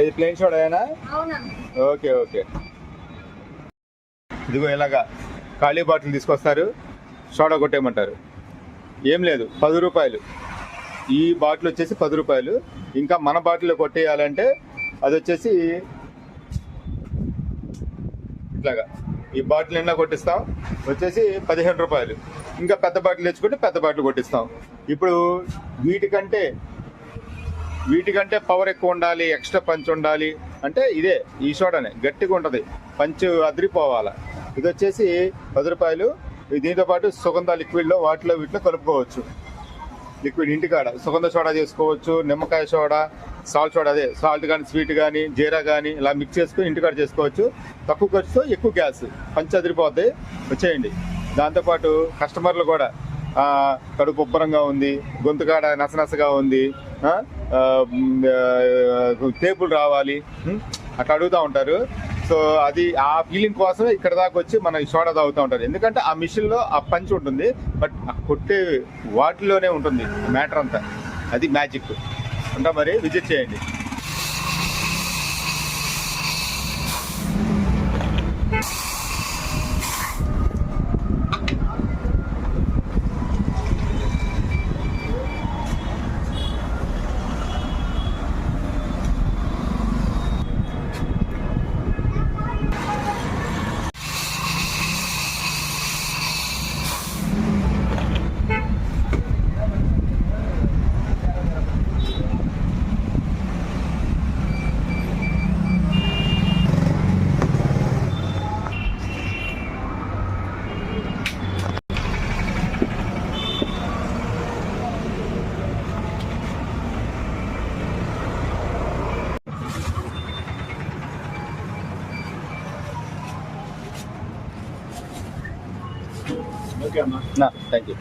ఏది ప్లేన్ అవునన్న okay okay. ఇదిగో ఇలాగా ఖాళీ బాటిల్ తీసుకొస్తారు సోడా కొట్టేయమంటారు. ఏం లేదు పది రూపాయలు. ఈ బాటిల్ వచ్చేసి పది రూపాయలు. ఇంకా మన బాటిల్లో కొట్టేయాలంటే అది వచ్చేసి ఇట్లాగా. ఈ బాటిల్ నిండా కొట్టిస్తాం వచ్చేసి పదిహేను రూపాయలు. ఇంకా పెద్ద బాటిల్ తెచ్చుకుంటే పెద్ద బాటిల్ కొట్టిస్తాం. ఇప్పుడు వీటికంటే వీటికంటే పవర్ ఎక్కువ ఉండాలి ఎక్స్ట్రా పంచ్ ఉండాలి. అంటే ఇదే ఈ సోడానే గట్టిగా ఉంటుంది. పంచ్ అదిరిపోవాలి. ఇది వచ్చేసి పది రూపాయలు. దీంతో పాటు సుగంధ లిక్విడ్లో వాటిలో వీటిలో కలుపుకోవచ్చు. లిక్విడ్ ఇంటికాడ. సుగంధ సోడా చేసుకోవచ్చు నిమ్మకాయ సోడా సాల్ట్ సోడా అదే సాల్ట్ కానీ స్వీట్ కానీ జీరా కానీ ఇలా మిక్స్ చేసుకుని ఇంటికాడ చేసుకోవచ్చు. తక్కువ ఖర్చుతో ఎక్కువ గ్యాస్ పంచి అదిరిపోద్ది. వచ్చేయండి. దాంతోపాటు కస్టమర్లు కూడా కడుపు ఉబ్బరంగా ఉంది గొంతుకాడ నసనసగా ఉంది టేపులు రావాలి. అట్లా అడుగుతూ ఉంటారు. సో అది ఆ ఫీలింగ్ కోసమే ఇక్కడ దాకా వచ్చి మన షోడ సోడా తాగుతూ ఉంటారు. ఎందుకంటే ఆ మిషన్లో ఆ పంచ్ ఉంటుంది బట్ ఆ కొట్టే వాటిలోనే ఉంటుంది మ్యాటర్ అంతా. అది మ్యాజిక్. ఉంటా మరి విజిట్ చేయండి. No, thank you.